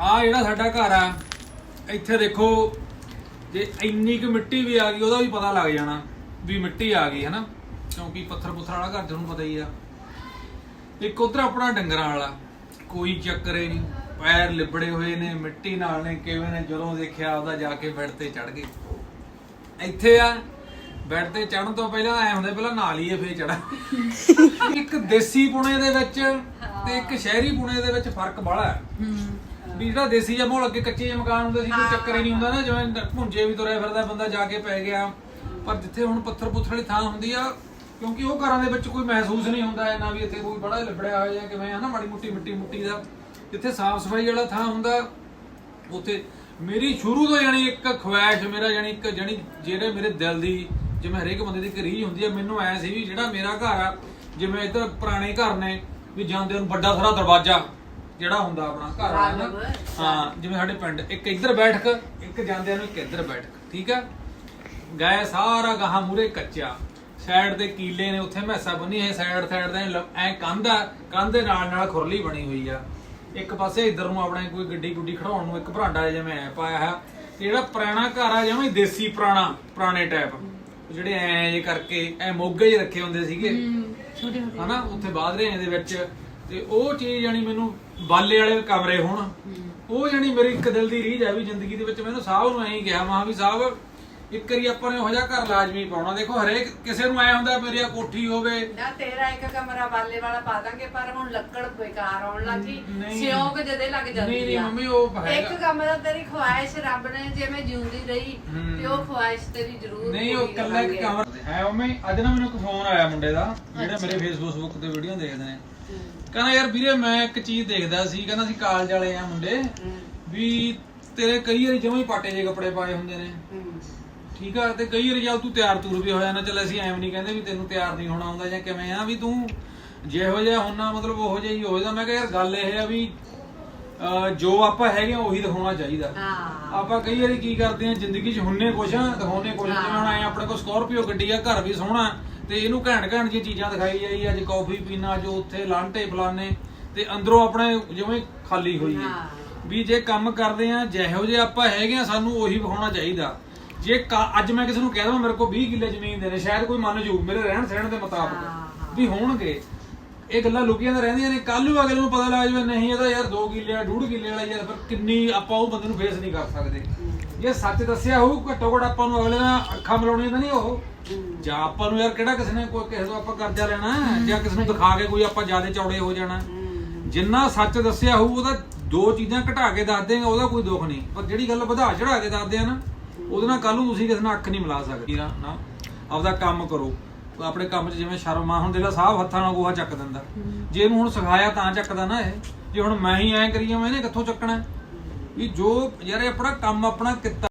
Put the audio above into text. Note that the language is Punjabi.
ਆ ਜਿਹੜਾ ਸਾਡਾ ਘਰ ਆ, ਇੱਥੇ ਦੇਖੋ, ਜੇ ਇੰਨੀ ਕੁ ਮਿੱਟੀ ਵੀ ਆ ਗਈ, ਉਹਦਾ ਵੀ ਪਤਾ ਲੱਗ ਜਾਣਾ ਵੀ ਮਿੱਟੀ ਆ ਗਈ ਹੈ ਨਾ ਕਿਉਂਕਿ ਪੱਥਰ ਪੁੱਥਰ ਵਾਲਾ ਘਰ ਤੁਹਾਨੂੰ ਪਤਾ ਹੀ ਆ। ਇੱਕ ਉਧਰ ਆਪਣਾ ਡੰਗਰਾਂ ਵਾਲਾ, ਕੋਈ ਚੱਕਰ ਹੀ ਨਹੀਂ, ਪੈਰ ਲਿਬੜੇ ਹੋਏ ਨੇ, ਮਿੱਟੀ ਨਾਲ ਨੇ, ਕਿਵੇਂ ਨੇ, ਜਦੋਂ ਦੇਖਿਆ ਉਹਦਾ ਜਾ ਕੇ ਬੈੱਡ ਤੇ ਚੜ ਗਏ। ਇੱਥੇ ਆ। ਬੈੱਡ ਤੇ ਚੜਨ ਤੋਂ ਪਹਿਲਾਂ ਐ ਹੁੰਦੇ ਪਹਿਲਾਂ ਨਾਲ ਹੀ ਫੇਰ ਚੜਾ ਇੱਕ ਦੇਸੀ ਪੁਣੇ ਦੇ ਵਿੱਚ ਤੇ ਇੱਕ ਸ਼ਹਿਰੀ ਪੁਣੇ ਦੇ ਵਿੱਚ ਫ਼ਰਕ ਬੜਾ ਹੈ। ਵੀ ਜਿਹੜਾ ਦੇਸੀ ਜਿਹਾ ਮਾਹੌਲ ਅੱਗੇ ਕੱਚੇ ਜਿਹੇ ਮਕਾਨ ਹੁੰਦੇ ਸੀ ਕੋਈ ਚੱਕਰ ਹੀ ਨਹੀਂ ਹੁੰਦਾ ਨਾ ਜਿਵੇਂ ਭੁੰਜੇ ਵੀ ਤੁਰਿਆ ਫਿਰਦਾ ਬੰਦਾ ਜਾ ਕੇ ਪੈ ਗਿਆ। ਪਰ ਜਿੱਥੇ ਹੁਣ ਪੱਥਰ ਪੁੱਥਰ ਵਾਲੀ ਥਾਂ ਹੁੰਦੀ ਆ ਕਿਉਂਕਿ ਉਹ ਘਰਾਂ ਦੇ ਵਿੱਚ ਕੋਈ ਮਹਿਸੂਸ ਨਹੀਂ ਹੁੰਦਾ ਇਹਨਾਂ ਵੀ ਇੱਥੇ ਕੋਈ ਬੜਾ ਲਿਬੜਿਆ ਹੋਇਆ ਜਾਂ ਕਿਵੇਂ ਹਨਾ ਮਾੜੀ ਮੁੱਟੀ ਮਿੱਟੀ ਮੁੱਟੀ ਦਾ। ਜਿੱਥੇ ਸਾਫ਼ ਸਫ਼ਾਈ ਵਾਲਾ ਥਾਂ ਹੁੰਦਾ ਉੱਥੇ ਮੇਰੀ ਸ਼ੁਰੂ ਤੋਂ ਯਾਨੀ ਇੱਕ ਖੁਆਇਸ਼ ਮੇਰਾ ਯਾਨੀ ਇੱਕ ਜਾਨੀ ਜਿਹੜੇ ਮੇਰੇ ਦਿਲ ਦੀ ਜਿਵੇਂ ਹਰੇਕ ਬੰਦੇ ਦੀ ਇੱਕ ਰੀਝ ਹੁੰਦੀ ਹੈ ਮੈਨੂੰ ਐ ਸੀ ਵੀ ਜਿਹੜਾ ਮੇਰਾ ਘਰ ਆ ਜਿਵੇਂ ਇੱਧਰ ਪੁਰਾਣੇ ਘਰ ਨੇ ਵੀ ਜਾਂਦੇ ਨੂੰ ਵੱਡਾ ਸਾਰਾ ਦਰਵਾਜ਼ਾ ਜਿਹੜਾ ਹੁੰਦਾ ਆਪਣਾ ਘਰ ਆ ਨਾ। ਹਾਂ ਜਿਵੇਂ ਸਾਡੇ ਪਿੰਡ ਇੱਕ ਇੱਧਰ ਬੈਠਕ ਇੱਕ ਜਾਂਦਿਆਂ ਨੂੰ ਇੱਕ ਇੱਧਰ ਬੈਠਕ ਠੀਕ ਆ? ਗਏ ਸਾਰਾ ਗਾਹਾਂ ਮੂਰੇ ਕੱਚਾ। ਸਾਈਡ ਤੇ ਕੀਲੇ ਨੇ ਉੱਥੇ ਮੈਸਾ ਬੰਨੀ ਹੈ ਸਾਈਡ ਸਾਈਡ ਦੇ ਐ ਕੰਧ ਆ ਕੰਧ ਦੇ ਨਾਲ ਨਾਲ ਖੁਰਲੀ ਬਣੀ ਹੋਈ ਆ। ਇੱਕ ਪਾਸੇ ਇੱਧਰ ਨੂੰ ਆਪਣੇ ਕੋਈ ਗੱਡੀ ਗੁੱਡੀ ਖੜਾਉਣ ਨੂੰ ਇੱਕ ਭਰਾਂਡਾ ਜਿਵੇਂ ਐ ਪਾਇਆ ਹੈ ਤੇ ਜਿਹੜਾ ਪੁਰਾਣਾ ਘਰ ਆ ਜਿਵੇਂ ਦੇਸੀ ਪੁਰਾਣਾ ਪੁਰਾਣੇ ਟਾਈਪ ਜਿਹੜੇ ਐ ਜੇ ਕਰਕੇ ਐ ਮੋਗੇ ਜਿਹੇ ਰੱਖੇ ਹੁੰਦੇ ਸੀਗੇ। ਛੋਟੇ ਛੋਟੇ ਹਨਾ ਉੱਥੇ ਬਾਦਰੇ ਦੇ ਵਿੱਚ। ਤੇ ਉਹ ਚੀਜ਼ ਜਾਨੀ ਮੈਨੂੰ ਬਾਲੇ ਵਾਲੇ ਕਮਰੇ ਹੋਣ। ਉਹ ਜਾਨੀ ਮੇਰੀ ਇੱਕ ਦਿਲ ਦੀ ਰੀਝ ਹੈ ਵੀ ਜ਼ਿੰਦਗੀ ਦੇ ਵਿੱਚ ਮੈਨੂੰ ਸਾਹਿਬ ਨੂੰ ਐਂ ਹੀ ਕਿਹਾ ਮਾਂ ਵੀ ਸਾਹਿਬ ਇੱਕ ਵਾਰੀ ਆਪਾਂ ਨੇ ਇਹੋ ਜਿਹਾ ਘਰ ਲਾਜ਼ਮੀ ਪਾਉਣਾ। ਦੇਖੋ ਹਰੇਕ ਕਿਸੇ ਨੂੰ ਐ ਹੁੰਦਾ ਮੇਰੀ ਆ ਕੋਠੀ ਹੋਵੇ। ਨਾ ਤੇਰਾ ਇੱਕ ਕਮਰਾ ਬਾਲੇ ਵਾਲਾ ਪਾ ਦਾਂਗੇ ਪਰ ਹੁਣ ਲੱਕੜ ਬੇਕਾਰ ਆਉਣ ਲੱਗੀ ਨਹੀਂ। ਸਿਉਂਕ ਜਦੇ ਲੱਗ ਜਾਂਦੀ ਨਹੀਂ ਨਹੀਂ ਆ। ਮੰਮੀ ਉਹ ਇੱਕ ਹੈਗਾ ਕਮਰਾ ਤੇਰੀ ਖੁਆਇਸ਼ ਰੱਬ ਨੇ ਜਿਵੇਂ ਜਿਉਂਦੀ ਰਹੀ। ਤੇ ਉਹ ਖੁਆਇਸ਼ ਤੇਰੀ ਜ਼ਰੂਰ ਨਹੀਂ ਉਹ ਪੂਰੀ ਕੱਲਾ ਇੱਕ ਕਰਾਂਗੇ। ਕਮਰਾ ਹੈ ਮੰਮੀ ਅੱਜ ਨਾ ਮੈਨੂੰ ਇੱਕ ਫੋਨ ਆਇਆ ਮੁੰਡੇ ਦਾ ਜਿਹੜੇ ਮੇਰੇ ਫੇਸਬੁੱਕ ਤੇ ਵੀਡੀਓ ਦੇਖਦੇ ਨੇ। ਕਹਿੰਦਾ ਯਾਰ ਵੀਰੇ ਮੈਂ ਇੱਕ ਚੀਜ਼ ਦੇਖਦਾ ਸੀ ਕਹਿੰਦਾ ਸੀ ਕਾਲਜ ਵਾਲੇ ਆ ਮੁੰਡੇ ਵੀ ਤੇਰੇ ਕਈ ਵਾਰੀ ਜਮਾਂ ਹੀ ਪਾਟੇ ਜੇ ਕੱਪੜੇ ਪਾਏ ਹੁੰਦੇ ਨੇ। ਠੀਕ ਆ ਤੇ ਕਈ ਜਦ ਤੂੰ ਤਿਆਰ ਤੂਰ ਵੀ ਹੋ ਜਾਣਾ ਚੱਲ ਅਸੀਂ ਐਵੇਂ ਨਹੀਂ ਕਹਿੰਦੇ ਵੀ ਤੈਨੂੰ ਤਿਆਰ ਨਹੀਂ ਹੋਣਾ ਆਉਂਦਾ ਜਾਂ ਕਿਵੇਂ ਆ ਵੀ ਤੂੰ ਜਿਹੋ ਜਿਹਾ ਹੁੰਨਾ ਮਤਲਬ ਉਹੋ ਜਿਹਾ ਹੀ ਹੋ ਜਾਂਦਾ ਮੈਂ ਕਿਹਾ ਯਾਰ ਗੱਲ ਇਹ ਆ ਵੀ ਜੋ ਆਪਾਂ ਹੈਗੇ ਆ ਉਹੀ ਦਿਖਾਉਣਾ ਚਾਹੀਦਾ ਹਾਂ ਆਪਾਂ ਕਈ ਵਾਰੀ ਕੀ ਕਰਦੇ ਆ ਜ਼ਿੰਦਗੀ 'ਚ ਹੁੰਨੇ ਕੁਛ ਆ ਦਿਖਾਉਨੇ ਕੁਛ ਆ। ਜਿਵੇਂ ਹੁਣ ਆਏ ਆਪਣੇ ਕੋਲ ਸਕਾਰਪੀਓ ਗੱਡੀ ਆ ਘਰ ਵੀ ਸੋਹਣਾ ਤੇ ਇਹਨੂੰ ਘੈਂਟ ਘੈਂਟ ਜਿਹੀਆਂ ਚੀਜ਼ਾਂ ਦਿਖਾਈ ਜਾਈ ਅੱਜ ਕਾਫੀ ਪੀਣਾ ਜੋ ਉੱਥੇ ਲਾਂਟੇ ਫਲਾਨੇ ਤੇ ਅੰਦਰੋਂ ਆਪਣੇ ਜਿਵੇਂ ਖਾਲੀ ਹੋਈ ਹੈ ਹਾਂ। ਵੀ ਜੇ ਕੰਮ ਕਰਦੇ ਆ ਜਿਹੋ ਜਿਹੇ ਆਪਾਂ ਹੈਗੇ ਆ ਸਾਨੂੰ ਉਹੀ ਵਿਖਾਉਣਾ ਚਾਹੀਦਾ ਜੇ ਕਾ- ਅੱਜ ਮੈਂ ਕਿਸੇ ਨੂੰ ਕਹਿ ਦਵਾਂ ਮੇਰੇ ਕੋਲ 20 ਕਿੱਲੇ ਜ਼ਮੀਨ ਦੇ ਨੇ ਸ਼ਾਇਦ ਕੋਈ ਮੰਨ ਜੂ ਮੇਰੇ ਰਹਿਣ ਸਹਿਣ ਦੇ ਮੁਤਾਬਕ। ਵੀ ਹੋਣਗੇ। ਇਹ ਗੱਲਾਂ ਲੁਕੀਆਂ ਤਾਂ ਰਹਿੰਦੀਆਂ ਨੇ ਕੱਲ ਨੂੰ ਅਗਲੇ ਨੂੰ ਪਤਾ ਲੱਗ ਜਾਵੇ ਨਹੀਂ ਇਹਦਾ ਯਾਰ 2 ਕਿੱਲੇ ਆ 2.5 ਕਿੱਲੇ ਵਾਲਾ ਯਾਰ ਫਿਰ ਕਿੰਨੀ ਆਪਾਂ ਉਹ ਬੰਦੇ ਨੂੰ ਫੇਸ ਨਹੀਂ ਕਰ ਸਕਦੇ। ਜੇ ਸੱਚ ਦੱਸਿਆ ਹੋਊ ਘੱਟੋ ਘੱਟ ਆਪਾਂ ਨੂੰ ਅਗਲੇ ਨਾਲ ਅੱਖਾਂ ਮਿਲਾਉਣੀਆਂ ਤਾਂ ਨਹੀਂ ਉਹ। ਜਾਂ ਆਪਾਂ ਨੂੰ ਯਾਰ ਕਿਹੜਾ ਕਿਸੇ ਨੇ ਕੋਈ ਕਿਸੇ ਤੋਂ ਆਪਾਂ ਕਰਜ਼ਾ ਲੈਣਾ ਹੈ, ਜਾਂ ਕਿਸੇ ਨੂੰ ਦਿਖਾ ਕੇ ਕੋਈ ਆਪਾਂ ਜਿਆਦੇ ਚੌੜੇ ਹੋ ਜਾਣਾ ਹੂੰ। ਜਿੰਨਾ ਸੱਚ ਦੱਸਿਆ ਹੋਊ ਉਹਦਾ ਦੋ ਚੀਜ਼ਾਂ ਘਟਾ ਕੇ ਦੱਸ ਦੇਗਾ ਉਹਦਾ ਕੋਈ ਦੁੱਖ ਨਹੀਂ। ਪਰ ਜਿਹੜੀ ਗੱਲ ਵਧਾ ਚੜਾ ਕੇ ਦੱਸਦੇ ਆ ਨਾ ਉਹਦੇ ਨਾਲ ਕੱਲ ਨੂੰ ਤੁਸੀਂ ਕਿਸੇ ਨਾਲ ਅੱਖ ਨਹੀਂ ਮਿਲਾ ਸਕਦੇ। ਨਾ ਨਾ। ਆਪਦਾ ਕੰਮ ਕਰੋ। ਆਪਣੇ ਕੰਮ 'ਚ ਜਿਵੇਂ ਸ਼ਰਮ ਆ, ਹੁਣ ਜਿਹੜਾ ਸਾਹਬ ਹੱਥਾਂ ਨਾਲ ਗੋਹਾ ਚੱਕ ਦਿੰਦਾ। ਜੇ ਇਹਨੂੰ ਹੁਣ ਸਿਖਾਇਆ ਤਾਂ ਚੱਕਦਾ ਨਾ ਇਹ। ਜੇ ਹੁਣ ਮੈਂ ਹੀ ਐਂ ਕਰੀ ਜਾਵਾਂ, ਇਹਨੇ ਕਿੱਥੋਂ ਚੱਕਣਾ? ਵੀ ਜੋ, ਯਾਰ ਇਹ ਆਪਣਾ ਕੰਮ, ਆਪਣਾ ਕਿੱਤਾ